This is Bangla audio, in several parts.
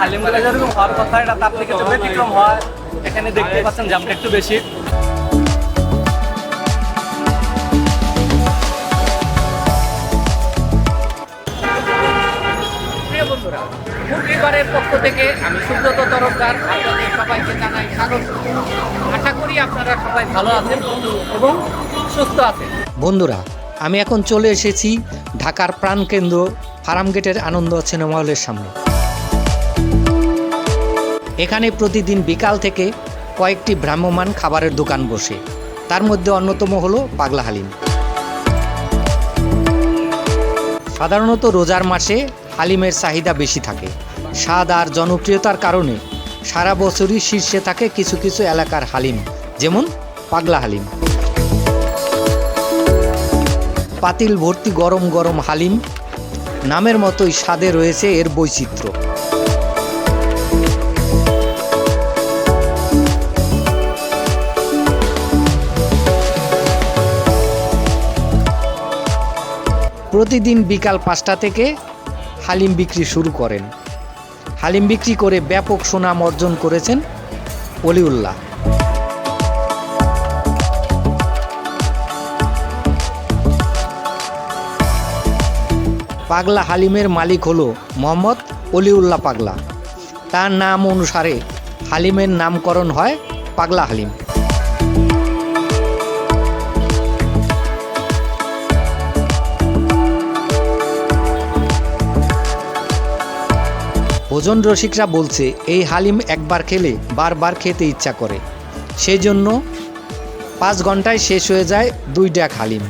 হালিমগুলো যেরকম হওয়ার কথা, এটা তার থেকে ব্যতিক্রম হয়। এখানে দেখতে পাচ্ছেন জামটা একটু বেশি। পক্ষ থেকে আমি সুব্রত তরফদার আপনাদের সবাইকে জানাই স্বাগত। আশা করি আপনারা সবাই ভালো আছেন এবং সুস্থ আছেন। বন্ধুরা, আমি এখন চলে এসেছি ঢাকার প্রাণকেন্দ্র ফার্মগেটের আনন্দ সিনেমা হলের সামনে। এখানে প্রতিদিন বিকাল থেকে কয়েকটি ভ্রাম্যমান খাবারের দোকান বসে। তার মধ্যে অন্যতম হলো পাগলা হালিম। সাধারণত রোজার মাসে হালিমের চাহিদা বেশি থাকে। স্বাদ আর জনপ্রিয়তার কারণে সারা বছরই শীর্ষে থাকে কিছু কিছু এলাকার হালিম, যেমন পাগলা হালিম। পাতিল ভর্তি গরম গরম হালিম নামের মতোই স্বাদে রয়েছে এর বৈচিত্র্য। প্রতিদিন বিকাল পাঁচটা থেকে হালিম বিক্রি শুরু করেন। হালিম বিক্রি করে ব্যাপক সুনাম অর্জন করেছেন অলিউল্লাহ পাগলা হালিমের মালিক হলো মোহাম্মদ অলিউল্লাহ পাগলা। তার নাম অনুসারে হালিমের নামকরণ হয় পাগলা হালিম। ভোজন রসিকরা বলছে, এই হালিম একবার খেলে বারবার খেতে ইচ্ছা করে। সেই জন্য পাঁচ ঘন্টায় শেষ হয়ে যায় দুই ড্যাক হালিম।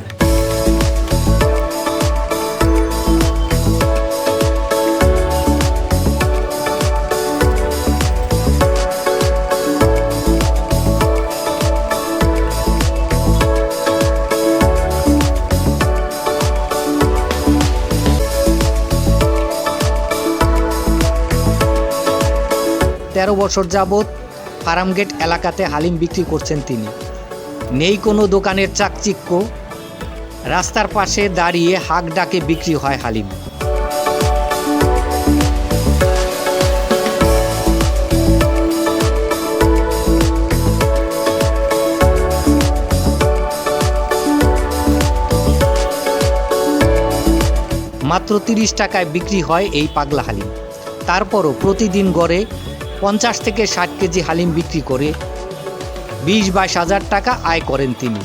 তেরো বছর যাবৎ ফার্মগেট এলাকাতে হালিম বিক্রি করছেন তিনি। নেই কোনো দোকানের চাকচিক্য। রাস্তার পাশে দাঁড়িয়ে হাক ডাকে বিক্রি হয় হালিম। মাত্র তিরিশ টাকায় বিক্রি হয় এই পাগলা হালিম। তারপরও প্রতিদিন গড়ে পঞ্চাশ থেকে ষাট কেজি হালিম বিক্রি করে বিশ বাইশ হাজার টাকা আয় করেন তিনি।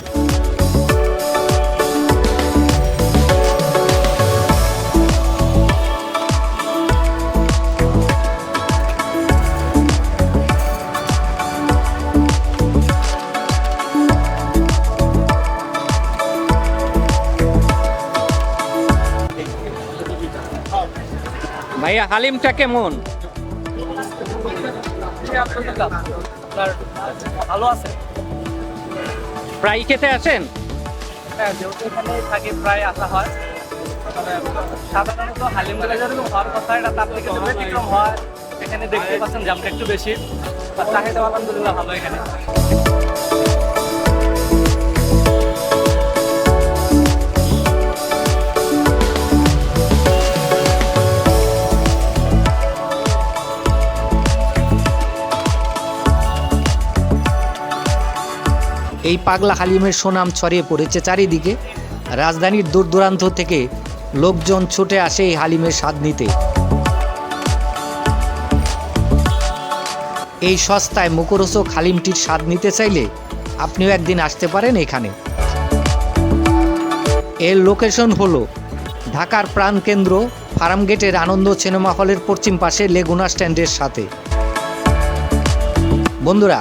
ভাইয়া, হালিমটা কেমন? আপনার ভালো আছে? প্রায় খেতে আসেন? হ্যাঁ যেহেতু এখানে থাকে প্রায় আসা হয়। মানে সাধারণত যেরকম হওয়ার কথা এটা তার থেকে ব্যতিক্রম হয় এখানে দেখতে পাচ্ছেন জামটা একটু বেশি। আর চাহিদা আলহামদুলিল্লাহ ভালো এখানে। এই পাগলা হালিমের সুনাম ছড়িয়ে পড়েছে চারিদিকে। রাজধানীর দূর দূরান্ত থেকে লোকজন ছুটে আসে এই হালিমের স্বাদ নিতে। এই সস্তায় মুখরোচক হালিমটির স্বাদ নিতে চাইলে আপনিও একদিন আসতে পারেন এখানে। এর লোকেশন হলো ঢাকার প্রাণকেন্দ্র ফার্মগেটের আনন্দ সিনেমা হলের পশ্চিম পাশে লেগুনা স্ট্যান্ডের সাথে। বন্ধুরা